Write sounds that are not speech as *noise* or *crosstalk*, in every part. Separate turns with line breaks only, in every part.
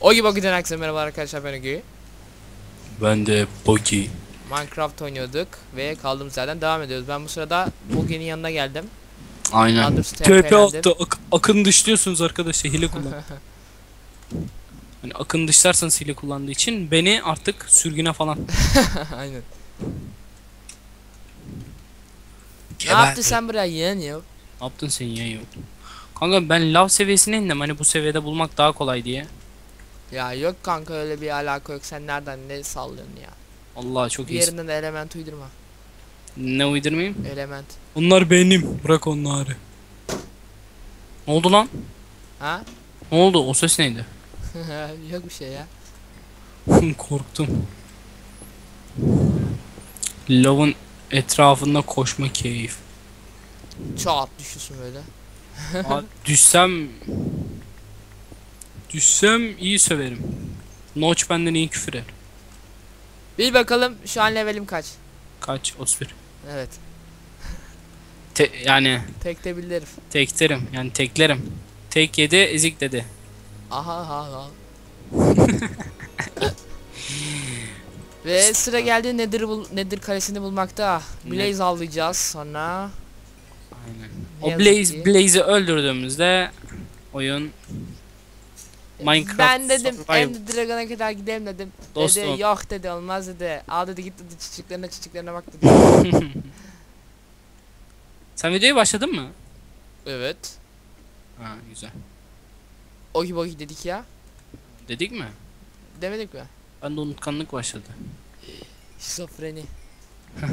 O gibi bakacağın herkese merhaba arkadaşlar ben Ögü.
Ben de Bogi.
Minecraft oynuyorduk ve kaldığımız yerden devam ediyoruz. Ben bu sırada Bogi'nin yanına geldim.
Aynen. TP attı. Ak- akın dışlıyorsunuz arkadaşlar. Hile kullan. *laughs* hani akın dışlarsanız hile kullandığı için beni artık sürgüne falan. *laughs*
Aynen. Ne yaptın sen buraya yeğen ya?
Ne yaptın sen ya yok. Kanka ben lav seviyesine indim hani bu seviyede bulmak daha kolay diye.
Ya yok kanka öyle bir alaka yok. Sen nereden ne sallıyorsun ya?
Allah çok iyi.
yerinden de element uydurma.
Ne uydurmayayım?
Element.
Bunlar benim. Bırak onları. Ne oldu lan?
Ha?
Ne oldu? O ses neydi? *laughs*
yok bir şey ya. *laughs*
Korktum. Lavın etrafında koşma keyif.
Çat düşüyorsun böyle. *laughs*
Aa, düşsem düşsem iyi söverim. Notch benden iyi küfür eder.
Bil bakalım şu an levelim kaç?
Kaç? 31.
Evet. *laughs*
Te- yani
Tek de bil herif.
teklerim. Yani teklerim. Tek yedi ezik dedi.
Aha aha aha. *laughs* Ve sıra geldi Nedir bul Nedir kalesini bulmakta. Blaze avlayacağız sonra.
Aynen.
Ne
O Blaze. Blaze'i öldürdüğümüzde oyun Minecraft
ben dedim. Ender Dragon'a kadar gidelim dedim.
Dostum.
Dedi yok dedi olmaz dedi. Al dedi git dedi çiçeklerine çiçeklerine bak dedi. *laughs*
Sen videoya başladın mı?
evet.
Ha güzel.
Oki boki dedik ya.
Dedik mi?
Demedik mi?
Ben de unutkanlık başladı.
Şizofreni. *laughs*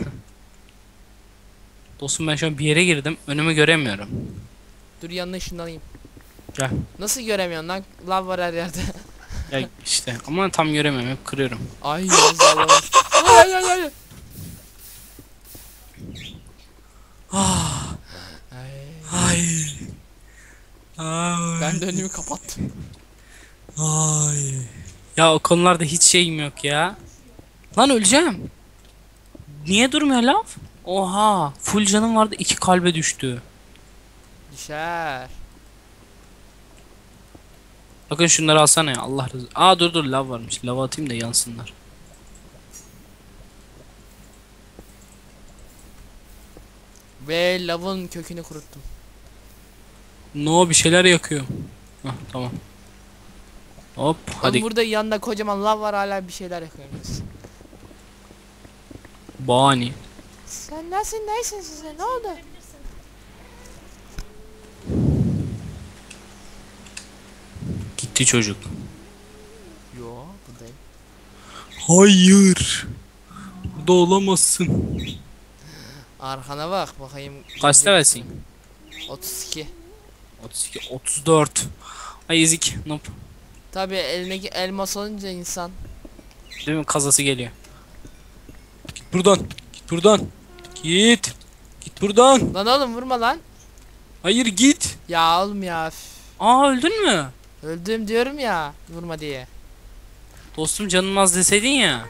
Dostum ben şu an bir yere girdim. Önümü göremiyorum.
Dur yanına ışınlanayım.
Gel.
Nasıl göremiyorsun lan? Lav var her yerde. *laughs*
Ya işte ama tam göremiyorum. Hep kırıyorum.
ay yazalamış. ay ay ay. Ay.
Ay. Ay.
Ben de önümü kapattım.
Ay. Ya o konularda hiç şeyim yok ya. Lan öleceğim. Niye durmuyor laf? Oha. Full canım vardı iki kalbe düştü.
Düşer.
Bakın şunları alsana ya Allah razı Aa dur dur lav varmış. Lava atayım da yansınlar.
Ve lavın kökünü kuruttum.
No bir şeyler yakıyor. Hah tamam. Hop
Hadi.
hadi
burada yanında kocaman lav var hala bir şeyler yakıyoruz.
bani.
Sen nasıl neysin size ne oldu?
Gitti çocuk.
Yo buradayım.
Hayır. Burada olamazsın.
Arkana bak bakayım.
Kaç levelsin?
32.
32 34. Ay ezik. Nope.
Tabi elindeki elmas olunca insan.
Değil mi? Kazası geliyor. Git buradan. Git buradan. Git. Git buradan.
Lan oğlum vurma lan.
Hayır git.
Ya oğlum ya.
Aa öldün mü?
Öldüm diyorum ya vurma diye.
Dostum canın az deseydin ya.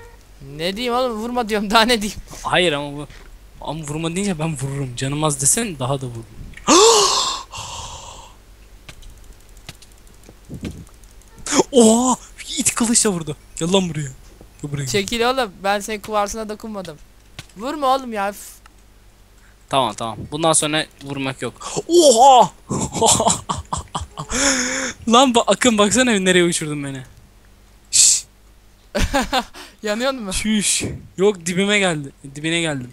Ne diyeyim oğlum vurma diyorum daha ne diyeyim. *laughs*
Hayır ama bu ama vurma deyince ben vururum. Canım az desen daha da vururum. *gasps* Oha! İt kılıçla vurdu. Gel lan buraya. Gel buraya.
Çekil oğlum ben senin kuvarsına dokunmadım. Vurma oğlum ya.
Tamam tamam. Bundan sonra vurmak yok. *gasps* Oha! *laughs* lan bak Akın baksana nereye uçurdun beni. Şşş. *laughs*
Yanıyor mu?
Şuş. Yok dibime geldi. Dibine geldim.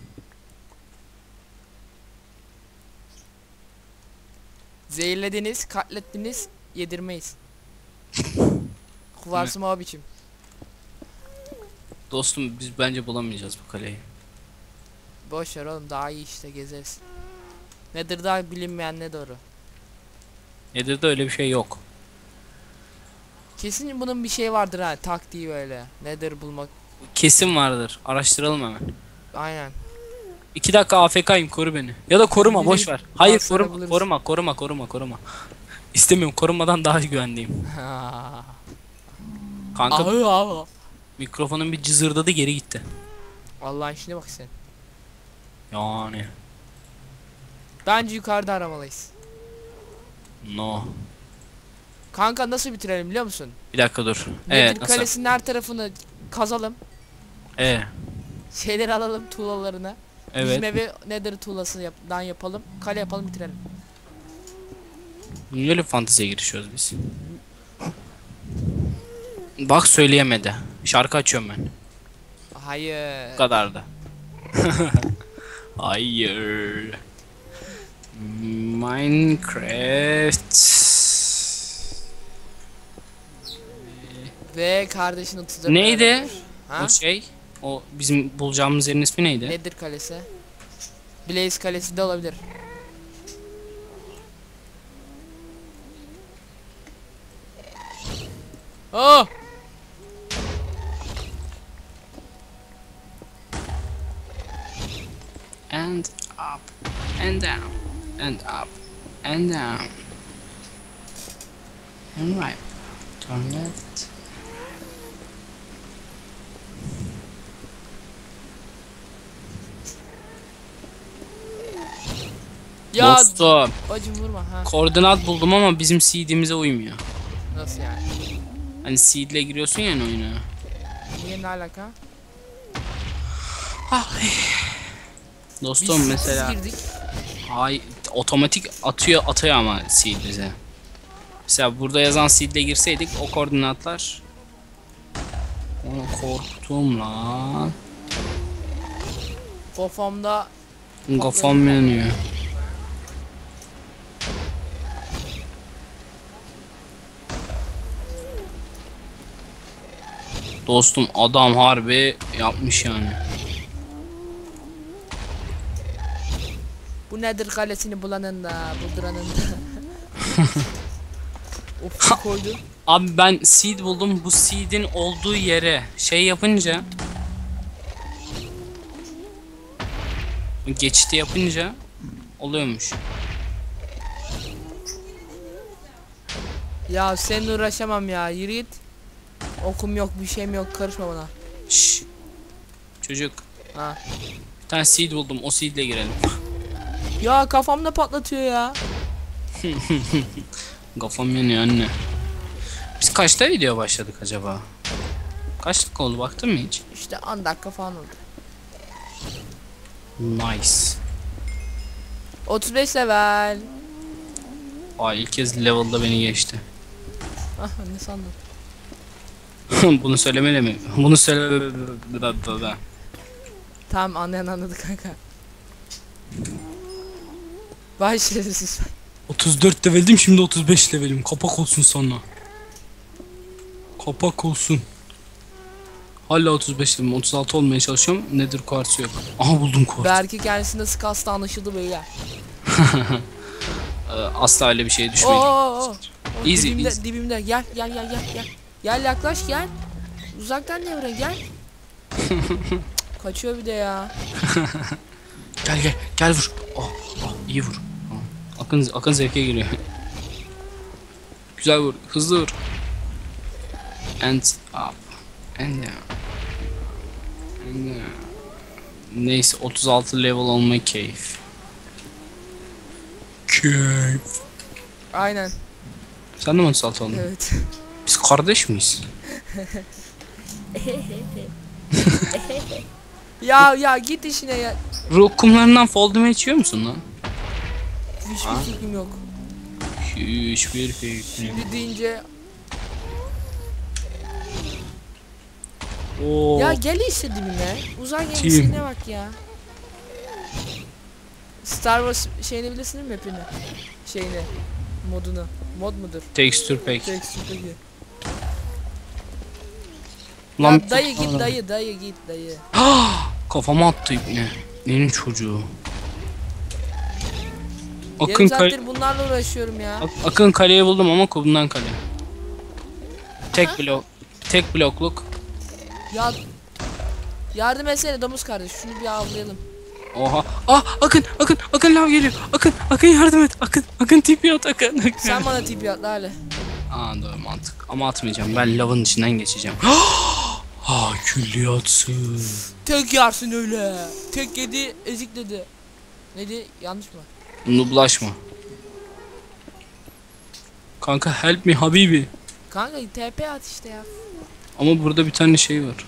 Zehirlediniz, katlettiniz, yedirmeyiz. Kuvarsım o biçim.
Dostum biz bence bulamayacağız bu kaleyi.
Boş ver oğlum daha iyi işte gezeriz. Nedir daha bilinmeyen ne doğru.
Nedir de öyle bir şey yok.
Kesin bunun bir şey vardır ha taktiği böyle. Nedir bulmak.
Kesin vardır. Araştıralım hemen.
Aynen.
İki dakika AFK'yım koru beni. Ya da koruma boş ver. Hayır
Baksana
koruma,
buluruz.
koruma koruma koruma koruma. İstemiyorum korumadan daha güvendeyim. Kanka
Ahı ahı.
mikrofonun bir cızırdadı geri gitti.
Allah'ın işine bak sen.
Yani
Bence yukarıda aramalıyız.
No.
Kanka nasıl bitirelim biliyor musun?
Bir dakika dur.
Nedir
Evet nasıl?
kalesinin her tarafını kazalım.
Ee,
Şeyleri alalım tuğlalarını. Bizim
evet.
evi nedir tuğlasından yapalım. Kale yapalım bitirelim.
Niye öyle fanteziye girişiyoruz biz? Bak söyleyemedi. Şarkı açıyorum ben.
Hayır.
Bu kadar da. *laughs* Hayır. Minecraft.
Ve kardeşin 34
Neydi?
Ha?
O şey, o bizim bulacağımız yerin ismi neydi?
Nedir kalesi? Blaze kalesi de olabilir. Oh!
And up, and down, and up, and down. And right. Turn left.
Ya
Dostum,
bacım vurma ha.
koordinat buldum ama bizim seed'imize uymuyor.
Nasıl yani?
Hani seed'le giriyorsun ya oyuna.
Niye ne alaka?
Dostum
Biz
mesela
girdik.
Hay otomatik atıyor atıyor ama seed bize. Mesela burada yazan seed'le girseydik o koordinatlar Oğlum korktum lan.
Kafamda
Kafam yanıyor. Dostum adam harbi yapmış yani.
Bu nedir kalesini bulanın da bulduranın da. *laughs* of koydu.
Abi ben seed buldum. Bu seed'in olduğu yere şey yapınca geçti yapınca oluyormuş.
Ya seninle uğraşamam ya yürü git. Okum yok bir şeyim yok karışma bana.
Şşş. Çocuk
Ha.
bir tane seed buldum. O seed'le girelim.
Ya kafamda patlatıyor ya. *laughs*
Kafam yanıyor anne. Biz kaçta video başladık acaba? Kaç dakika oldu baktın mı hiç?
İşte 10 dakika falan oldu.
Nice.
35 level.
Ay ilk kez level'da beni geçti.
Ah ne sandın? *laughs*
Bunu söylemeli mi? *laughs* Bunu söyle.
Tamam anlayan anladı kanka. Başlıyoruz.
34 leveldim şimdi 35 levelim. Kapak olsun sana. Kapak olsun. Hala 35 levelim. 36 olmaya çalışıyorum. Nedir kuartsı yok. Aha buldum kuartsı.
Belki kendisi nasıl kastı anlaşıldı böyle. *laughs*
Ee, asla öyle bir şey
Oo,
düşmedim.
oo, oo. O
Easy,
dibimde,
easy.
dibimde. Gel gel gel gel gel. Gel yaklaş gel. Uzaktan buraya gel. *laughs* Kaçıyor bir de ya. *laughs*
Gel gel gel vur. Oh, oh iyi vur. Akın akın zevke giriyor. Güzel vur. Hızlı vur. And up. And down. And down. Neyse 36 level olma keyif. Keyif.
Aynen.
Sen de mi 36 oldun?
Evet.
Biz kardeş miyiz? *laughs*
ya ya git işine ya.
Ruh kumlarından damage içiyor musun lan?
Hiçbir fikrim yok.
Hiçbir fikrim.
Şimdi deyince
Oo.
ya gel işte dibime. Uzay gemisine bak ya. Star Wars şeyini bilirsin değil mi mapini? Şeyini. Modunu. Mod mudur?
Texture pack.
Texture peki.
Lan
Ya dayı git dayı dayı git dayı. *gasps*
Kafama attı ibne. Neyin çocuğu?
Yarım
Akın, kale,
saattir bunlarla uğraşıyorum ya.
Ak- Akın kaleyi buldum ama kubundan kale. Tek blok. Tek blokluk.
Ya yardım etsene domuz kardeş şunu bir avlayalım.
Oha. Ah Akın Akın Akın lav geliyor. Akın Akın yardım et. Akın Akın tipi at Akın. Akın. *laughs*
Sen bana tip at hale.
Aa doğru mantık. Ama atmayacağım. Ben lavın içinden geçeceğim. *gasps* Ah külliyatsız.
Tek yarsın öyle. Tek yedi ezik dedi. Ne dedi yanlış mı?
Nublaşma. Kanka help me habibi.
Kanka TP at işte ya.
Ama burada bir tane şey var.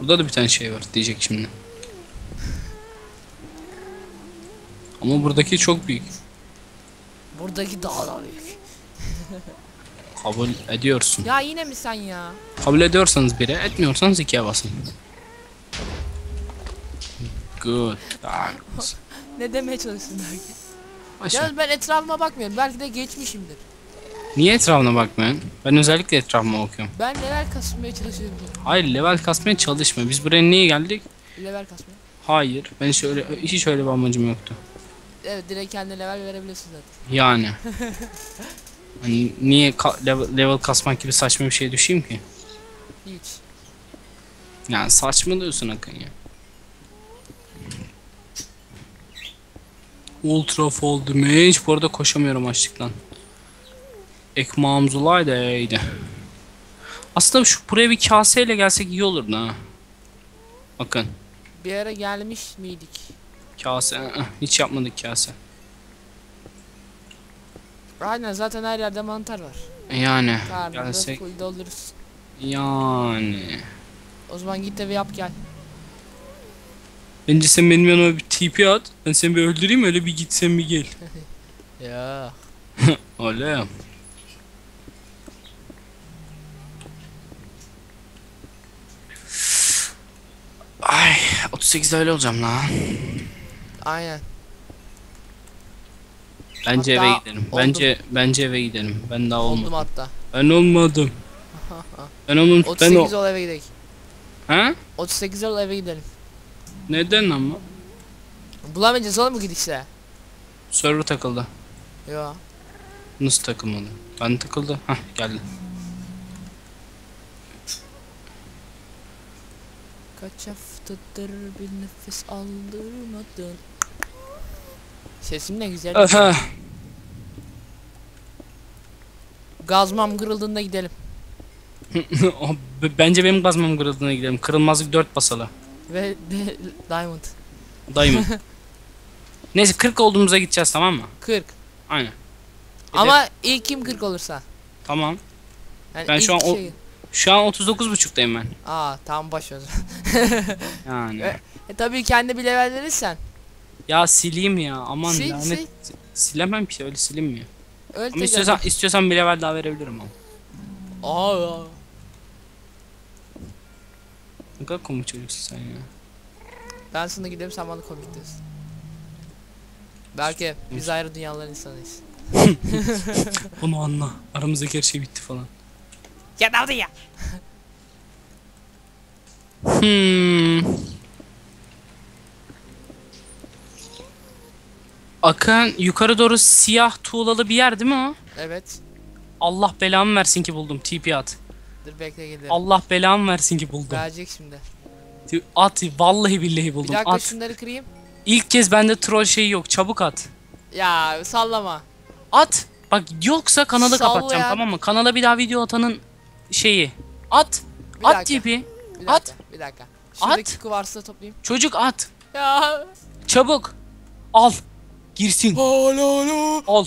Burada da bir tane şey var diyecek şimdi. Ama buradaki çok büyük.
Buradaki daha da büyük.
Kabul ediyorsun.
Ya yine mi sen ya?
Kabul ediyorsanız bire, etmiyorsanız ikiye basın. Good. Thanks. *laughs*
Ne demeye çalıştın belki?
Başla.
Yalnız ben etrafıma bakmıyorum. Belki de geçmişimdir.
Niye etrafına bakmıyorsun? Ben özellikle etrafıma bakıyorum.
Ben level kasmaya çalışıyorum.
Hayır level kasmaya çalışma. Biz buraya niye geldik?
Level kasmaya.
Hayır. Ben şöyle hiç öyle bir amacım yoktu.
Evet direkt kendine level verebilirsin zaten.
Yani. *laughs* hani niye ka- level, level kasmak gibi saçma bir şey düşeyim ki?
Hiç.
Yani saçmalıyorsun Akın ya. Ultra fall damage. Bu arada koşamıyorum açlıktan. Ekmağım zulaydı iyiydi. Aslında şu buraya bir kaseyle gelsek iyi olurdu ha. Bakın.
Bir ara gelmiş miydik?
Kase. Hiç yapmadık kase.
Aynen zaten her yerde mantar var.
Yani.
Karnımızı
Gelsek.
full.
Yani.
O zaman git evi yap gel.
Bence sen benim yanıma bir TP at. Ben seni bir öldüreyim öyle bir git sen bir gel. *laughs*
Ya. *laughs*
Öyle. Ay 38'de öyle olacağım lan.
Aynen.
Bence
Hatta
eve gidelim.
oldum.
Bence bence eve gidelim. Ben daha
Oldum
olmadım.
hatta.
Ben olmadım. *laughs* Ben olmadım. Ben
38
o.
ol eve gidelim.
Ha?
38 ol eve gidelim.
Neden ama?
Bulamayacağız oğlum bu gidişle.
Server takıldı.
Yo.
Nasıl takılmadı? Ben takıldı. Hah geldi.
Kaç haftadır bir nefes aldırmadın. Sesim ne güzel.
Aha.
Gazmam kırıldığında gidelim. *laughs*
Bence benim gazmam kırıldığına gidelim. Kırılmazlık 4 basalı.
Ve *laughs* Diamond.
Dayımın. *laughs* Neyse 40 olduğumuza gideceğiz tamam mı?
40.
Aynen.
Ama ilk kim 40 olursa.
Tamam.
Yani
Ben şu an o-
şey-
Şu an 39.5'tayım ben.
Aa boş ver. *laughs*
Yani.
E- E tabii kendi bir level verirsen.
Ya sileyim ya. Aman
Sil,
lanet.
sil.
Silemem ki öyle silinmiyor.
Öyle
Ama istiyorsan istiyorsan bir level daha verebilirim ama.
Aa.
Ne kadar komik çocuksun sen ya.
Ben sana gidelim sen bana komik diyorsun. Belki biz ayrı dünyaların insanıyız. *laughs*
Bunu anla. Aramızdaki her şey bitti falan.
Ya daldı ya.
Hmm. Akın yukarı doğru siyah tuğlalı bir yer değil mi o?
Evet.
Allah belamı versin ki buldum. TP at.
Dur bekle gelirim.
Allah belamı versin ki buldum.
Verecek şimdi.
At vallahi billahi
Bir
buldum.
dakika
At.
şunları kırayım.
İlk kez bende troll şeyi yok. Çabuk at.
Ya sallama.
At. Bak yoksa kanalı
Salla
kapatacağım
ya.
tamam mı? Kanala bir daha video atanın şeyi. At.
Bir
at
dakika.
TP.
Bir dakika.
At.
Bir dakika.
At.
Şuradaki kuvarsı toplayayım.
Çocuk at.
Ya.
Çabuk. Al. Girsin. Al. Al.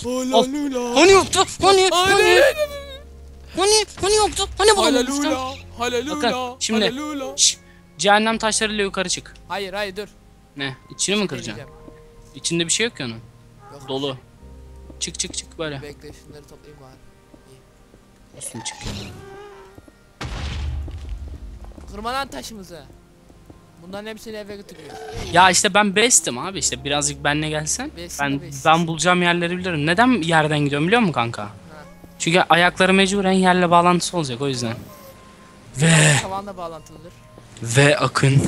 Hani yoktu? Hani? Hani? Hani? Hani yoktu? Hani bulamamıştım?
Halelula. Halelula.
Bakın, şimdi-
Halelula.
Şşş. Cehennem taşlarıyla yukarı çık.
Hayır hayır dur.
Ne? İçini mi kıracaksın?
Deneyeceğim.
İçinde bir şey yok ki onun.
Yok.
Dolu. Çık çık çık böyle.
Bekle şunları toplayayım bari.
Olsun çık.
Kırma lan taşımızı. Bunların hepsini eve götürüyor.
Ya işte ben best'im abi işte birazcık benle gelsen.
Best'in
Ben
best.
ben bulacağım yerleri bilirim. Neden yerden gidiyorum biliyor musun kanka? Çünkü ayakları mecburen yerle bağlantısı olacak o yüzden. Ve
Tavanla bağlantılıdır.
ve akın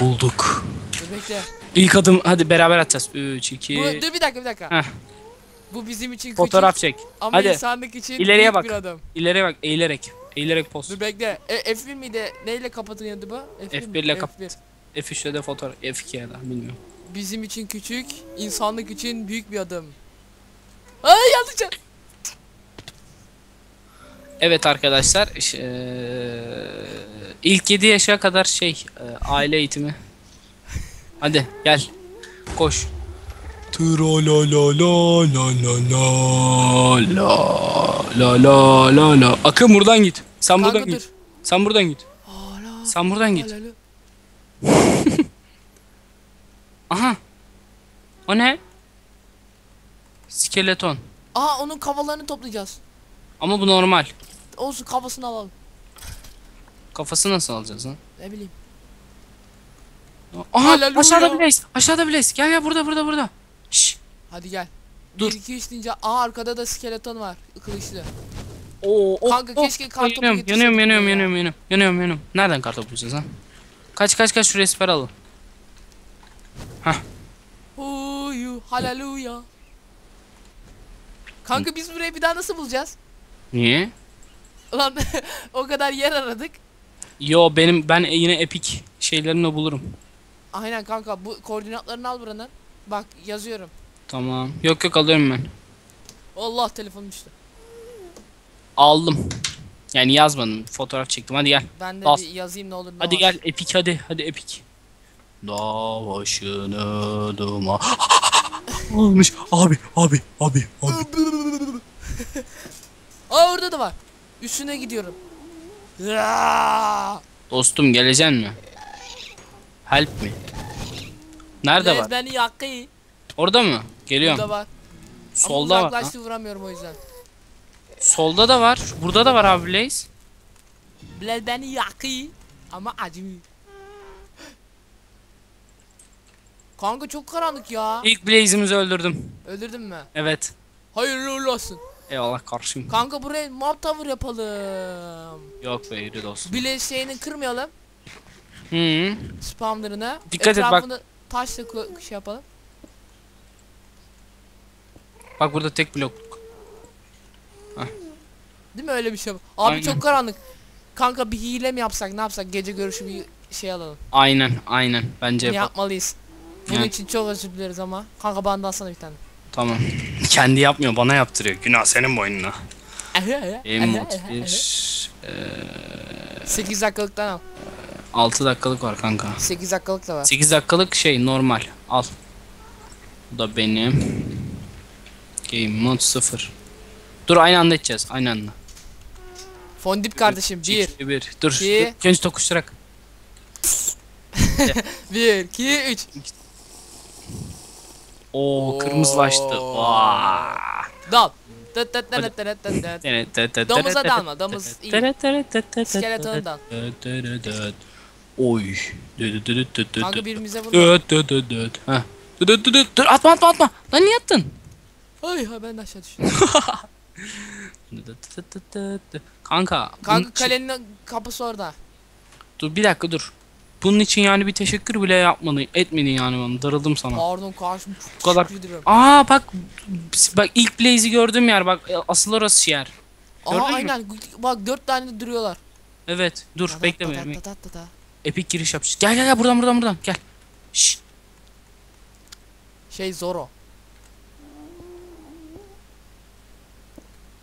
bulduk.
Dur bekle.
İlk adım hadi beraber atacağız. 3 2
Bu, dur bir dakika bir dakika.
Heh.
Bu bizim için küçük
Fotoğraf çek.
ama
Hadi.
insanlık için
İleriye
büyük
bak.
bir adım.
İleriye bak eğilerek. Eğilerek poz.
Dur bekle. E, F1 miydi? Neyle kapatılıyordu bu? F1,
F1 ile
F1.
kapat. F3'te de fotoğraf. F2 ya da bilmiyorum.
Bizim için küçük, insanlık için büyük bir adım. Ay yanlış.
Evet arkadaşlar e, ilk 7 yaşa kadar şey e, aile eğitimi. Hadi gel koş. la la la la la la la la la la la Akın buradan git. Sen buradan git. Sen buradan git. Sen buradan git. *laughs* Aha. O ne? Skeleton.
Aa onun kafalarını toplayacağız.
Ama bu normal.
Olsun kafasını alalım.
Kafası nasıl alacağız lan?
Ne bileyim.
Aha
Haleluya.
aşağıda Blaze. Aşağıda Blaze. Gel gel burada burada burada. Şşş.
Hadi gel.
Dur.
1 2 3 deyince aa arkada da skeleton var. Kılıçlı.
Oo, oh,
Kanka
oh.
keşke kartopu
yanıyorum, yanıyorum, yanıyorum, yanıyorum, yanıyorum, yanıyorum, yanıyorum. Nereden kartopu bulacağız lan? Kaç kaç kaç şuraya siper alın.
Huyu haleluya. Kanka biz burayı bir daha nasıl bulacağız?
Niye?
Ulan *laughs* o kadar yer aradık.
Yo benim ben yine epic şeylerimle bulurum.
Aynen kanka bu koordinatlarını al buranın. Bak yazıyorum.
Tamam. Yok yok alıyorum ben.
Allah telefonum düştü.
Aldım. Yani yazmadım. Fotoğraf çektim. Hadi gel.
Ben de bir yazayım ne olur ne
Hadi
olmaz.
gel epic hadi. Hadi epic. Dağ başını duma. *laughs* Olmuş. Abi abi abi abi.
Aa orada da var. Üstüne gidiyorum.
Dostum geleceksin mi? Help mi? Nerede
Blaze
var?
Beni yaktı.
Orada mı? Geliyorum.
Burada var.
Solda
Ama
var.
uzaklaştı vuramıyorum o yüzden.
Solda da var. Burada da var abi Blaze.
Blaze beni yaktı. Ama acımıyor. Kanka çok karanlık ya.
İlk Blaze'imizi öldürdüm.
Öldürdün mü?
Evet.
Hayırlı uğurlu olsun.
Eyvallah karşıyım.
Kanka buraya mob tower yapalım.
Yok be yürü dostum.
Bile şeyini kırmayalım.
Hı.
Spamlarını.
Dikkat et bak.
Etrafını Taşla şey yapalım.
Bak burada tek blok.
Değil mi öyle bir şey? Abi
Aynen.
çok karanlık. Kanka bir hile mi yapsak ne yapsak gece görüşü bir şey alalım.
Aynen aynen. Bence
Ne
yapalım.
yapmalıyız? Bunun
Yani.
için çok özür dileriz ama. Kanka bana da alsana bir tane.
Tamam. Kendi yapmıyor bana yaptırıyor. Günah senin boynuna. Emot 1.
8 dakikalıktan al.
6 dakikalık var kanka.
8 dakikalık da var.
8 dakikalık şey normal. Al. Bu da benim. Game mode 0. Dur aynı anda edeceğiz. Aynı anda.
Fondip kardeşim 1
2, 1. Dur. Önce tokuşturak.
1 2 3
Oo kırmızılaştı. Vaa.
Dal. Domuza dalma, domuz iyi. Skeletonu dal.
Oy.
Kanka birbirimize vurma.
Dur atma atma atma. Lan niye attın?
Ay ben de aşağı düştüm.
Kanka.
Kanka kalenin kapısı orada.
Dur bir dakika dur. Bunun için yani bir teşekkür bile yapmadın, etmedin yani bana. Darıldım sana.
Pardon karşım
Bu kadar.
teşekkür ederim.
Aa bak bak ilk Blaze'i gördüğüm yer bak asıl orası yer. Gördün mü?
aynen bak 4 tane de duruyorlar.
Evet dur
Da da
bekle
da
beni.
da da da da.
Epik giriş yapacağız. Gel gel gel buradan buradan buradan gel. Şşş.
Şey Zoro.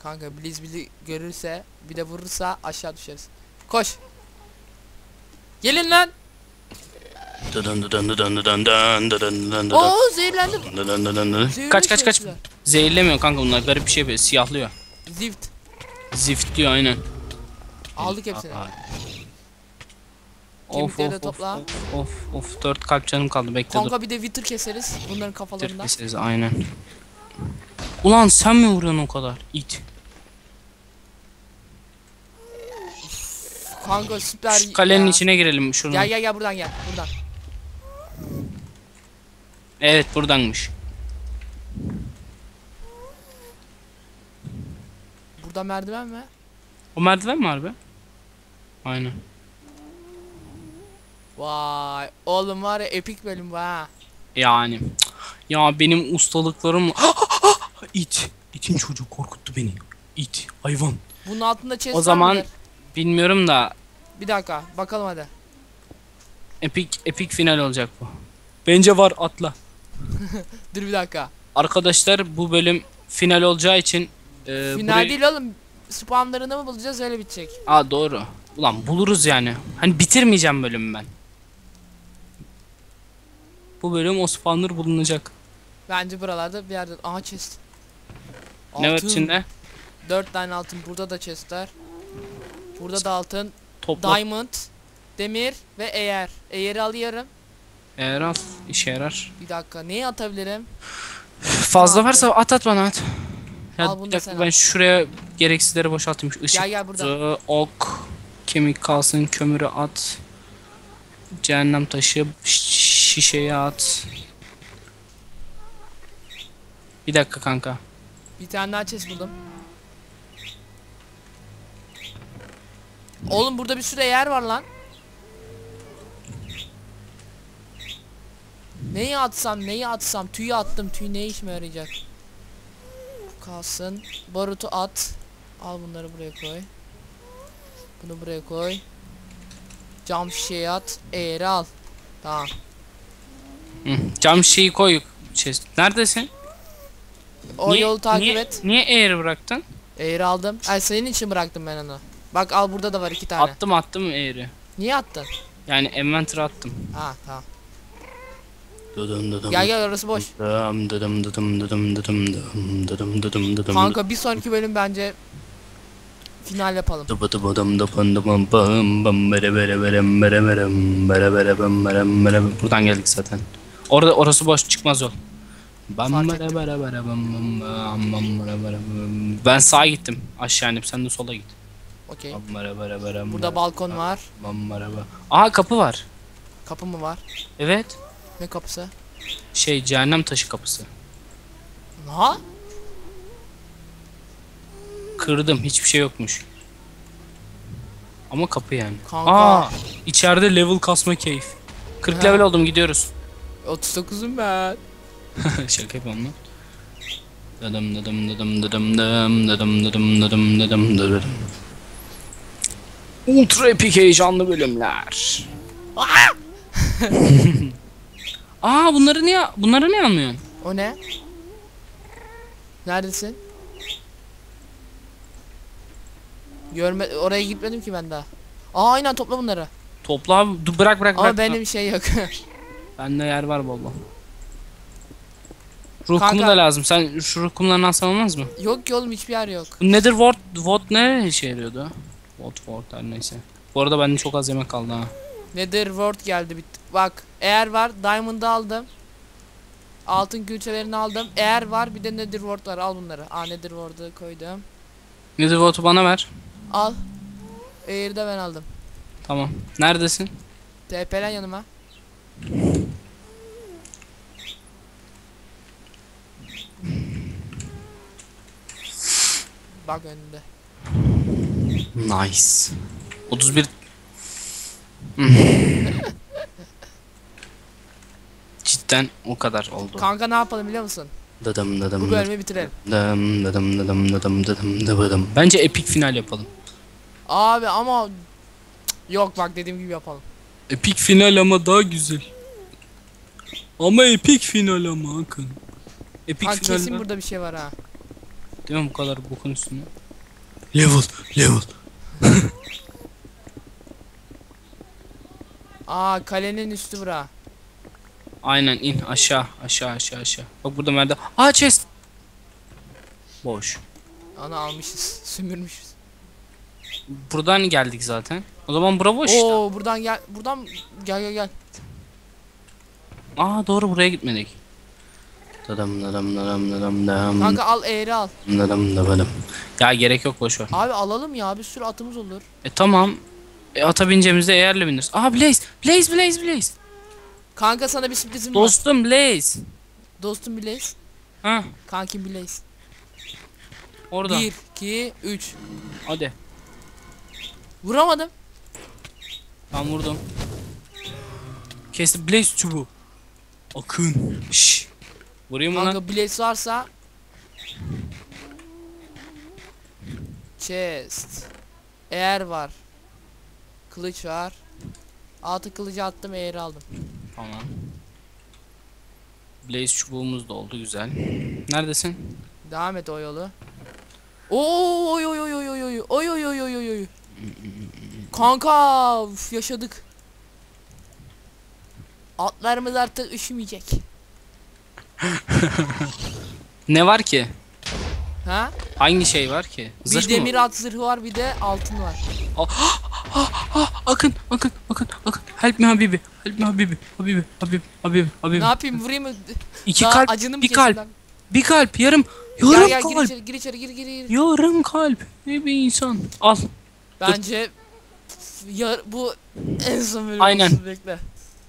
Kanka Blizz bizi görürse bir de vurursa aşağı düşeriz. Koş. Gelin lan. Oo zehirlendim.
Kaç kaç kaç. Zehirlemiyor kanka bunlar garip bir şey yapıyor siyahlıyor.
Zift.
Ziftliyor aynen.
Aldık hepsini.
Of of of of of of 4 kalp canım kaldı bekle.
Kanka bir de Wither keseriz bunların kafalarından.
Keseriz aynen. Ulan sen mi vuruyorsun o kadar? İt.
Kanka süper.
Şu kalenin içine girelim şuradan.
Gel gel gel buradan gel. Buradan.
Evet buradanmış.
Burada merdiven mi?
O merdiven mi harbi? Aynen.
Vay. Oğlum var ya epik bölüm bu ha.
Yani. Ya benim ustalıklarım... *gasps* İt. İtin çocuğu korkuttu beni. İt. Hayvan.
Bunun altında chest
O
var
zaman
mıdır?
bilmiyorum da
Bir dakika bakalım hadi.
epik epik final olacak bu. Bence var atla. *laughs*
Dur bir dakika.
Arkadaşlar bu bölüm final olacağı için e,
Final
burayı-
değil oğlum. Spamlarını mı bulacağız öyle bitecek.
Aa doğru. Ulan buluruz yani. Hani bitirmeyeceğim bölümü ben. Bu bölüm o spawner bulunacak.
Bence buralarda bir yerde. Aha chest.
Ne var
Altın.
içinde?
4 tane altın. Burada da chestler. Burada da altın.
Topla.
Diamond, demir ve eğer. Eğeri alıyorum.
Eğer al. işe yarar.
Bir dakika. Neyi atabilirim?
Fazla
Tamam,
varsa at at bana at. Ya
Al bunu
bir
da
dakika
sen
ben
al.
şuraya gereksizleri boşaltayım. Şu Işık,
Gel gel burada.
ok, kemik kalsın, kömürü at. Cehennem taşı, şi- şişeyi at. Bir dakika kanka.
Bir tane daha chest buldum. Oğlum burada bir sürü yer var lan. Neyi atsam neyi atsam tüyü attım tüy ne işime yarayacak Bu kalsın barutu at al bunları buraya koy bunu buraya koy cam şişeyi at eğri al tamam
Hı. Cam şeyi koy. Chest. Neredesin?
o
Niye-
yolu takip
niye,
et
Niye eğri bıraktın?
eğri aldım ay senin için bıraktım ben onu bak al burada da var iki tane
Attım attım eğri.
niye attın
Yani inventory attım.
ha tamam
Dıdım dıdım.
gel gel orası boş
Dıdım dıdım dıdım dıdım dıdım dıdım dıdım dıdım dıdım.
Kanka bir sonraki bölüm bence final yapalım.
Dıbı dıbı dım dıpın dıbım bım bım bere bere berem bere berem bere bere bem berem bere bem. Buradan geldik zaten. Orada orası boş çıkmaz yol.
Fark
bere bere bere bam bam bam bere bere bem. Ben sağa gittim. Aşağı inip sen de sola git.
Okey. Burada balkon var.
Aha kapı var.
Kapı mı var?
Evet.
Ne kapısı?
Şey cehennem taşı kapısı.
Ha?
Kırdım hiçbir şey yokmuş. Ama kapı yani.
Kanka.
Aa, içeride level kasma keyif. 40
Ha.
level oldum gidiyoruz.
39'um ben. *laughs*
Şaka yapalım lan. Dadım dadım dadım dadım dadım dadım dadım dadım dadım dadım. Ultra epik heyecanlı bölümler. *laughs* Aa bunları niye bunları niye almıyorsun?
O ne? Neredesin? Görme oraya gitmedim ki ben daha. Aa aynen topla bunları.
Topla abi. Dur, bırak bırak
Ama
bırak.
benim şey yok. *laughs*
Bende yer var bol. Ruh kumu da lazım. Sen şu ruh kumlarını alsan olmaz mı?
yok ki oğlum hiçbir yer yok.
Bu Nether Ward, Ward ne işe yarıyordu? Ward Ward her neyse. Bu arada bende çok az yemek kaldı ha.
Nether World geldi bitti. Bak eğer var Diamond'ı aldım. Altın külçelerini aldım. Eğer var bir de Nether World var al bunları. Aa Nether World'ı koydum.
Nether Ward'u bana ver.
Al. Eğeri de ben aldım.
Tamam. Neredesin?
TP'len yanıma. Bak önünde.
Nice. 31 *laughs* Cidden o kadar oldu.
Kanka ne yapalım biliyor musun?
Dadım dadım
Bu bölümü bitirelim.
dadım dadım dadım dadım dadım dadım. Bence epik final yapalım.
Abi ama yok bak dediğim gibi yapalım.
Epik final ama daha güzel. Ama epik final ama Hakan. Epik
Kanka
final
kesin burada bir şey var ha.
Değil mi bu kadar bokun üstüne? Level, level. *laughs*
Aa kalenin üstü bura.
Aynen in aşağı aşağı aşağı aşağı. Bak burada merdiven. Aa chest. Boş.
Onu almışız. Sümürmüşüz.
Buradan geldik zaten. O zaman bura boş işte.
Oo buradan gel buradan gel gel gel.
Aa doğru buraya gitmedik. Dadım dadım dadım dadım dadım
Kanka al eğri al.
dadım dadım. Ya gerek yok boş ver.
Abi alalım ya bir sürü atımız olur.
E tamam. E, ata bineceğimizde eğerle biniriz. Aa Blaze. Blaze Blaze Blaze.
Kanka sana bir sürprizim var.
Dostum Blaze.
Dostum Blaze.
Ha
Kankim Blaze.
orada.
1, 2, 3.
Hadi.
Vuramadım.
Ben vurdum. Kesti Blaze çubuğu. Akın. Şş. Vurayım mı lan?
Kanka Blaze varsa. Chest. Eğer var. Kılıç var. Altı kılıcı attım eğri aldım.
Tamam. Blaze çubuğumuz da oldu güzel. Neredesin?
Devam et o yolu. Oo, oy oy oy oy oy oy oy oy oy oy. Kanka uf, yaşadık. Atlarımız artık üşümeyecek.
Ne var ki?
Ha?
Hangi şey var ki?
Bir
Zırh mı?
demir at zırhı var bir de altın var.
Ah, akın, akın, akın, akın. Help me Habibi. Help me Habibi. Habibi, Habibi, Habibi, Habibi.
Ne yapayım vurayım mı?
İki
Daha
kalp,
acını mı
bir kalp,
lan?
bir kalp, yarım, yarım
gel gir
kalp.
içeri gir içeri gir gir gir.
Yarım kalp. Ne bir insan. Al.
Bence ya, bu en son bölüm
Aynen.
olsun, bekle.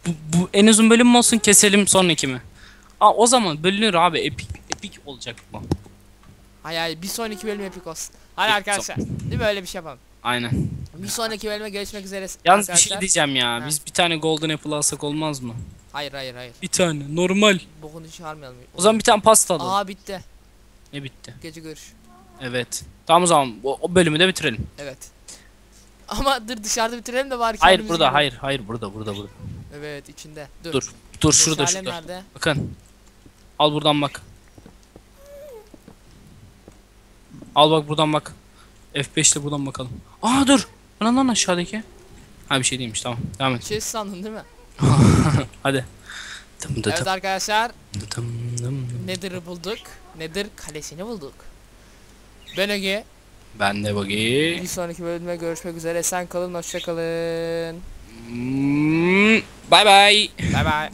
Bu, bu en uzun bölüm mü olsun keselim sonraki mi? Aa o zaman bölünür abi epik epik olacak bu.
Hayır hayır bir sonraki bölüm epik olsun. Hadi arkadaşlar. Değil mi öyle bir şey yapalım.
Aynen.
Bir sonraki bölüme görüşmek üzere
Yalnız bir şey diyeceğim ya.
Ha.
Biz bir tane golden apple alsak olmaz mı?
Hayır hayır hayır.
Bir tane normal.
Bokunu çağırmayalım.
O zaman bir tane pasta alalım.
Aa bitti.
Ne bitti?
Gece görüş.
Evet. Tamam o zaman o, o bölümü de bitirelim.
Evet. *laughs* Ama dur dışarıda bitirelim de bari
Hayır
kendimizi
burada
görelim.
hayır hayır burada burada burada.
Evet içinde. Dur.
Dur. Dur şurada şurada.
nerede?
Bakın. Al buradan bak. Al bak buradan bak. F5'te buradan bakalım. Aa dur. Lan lan aşağıdaki. Ha bir şey değilmiş tamam. Devam et.
Şey sandın değil mi? *laughs*
Hadi. Dım dı
Evet
dım
arkadaşlar.
dı dım dım.
Bulduk. Nether kalesini bulduk. Ben Ege.
Ben de bakayım.
Bir sonraki bölümde görüşmek üzere. Sen kalın hoşça kalın.
Bye bye.
Bay bay.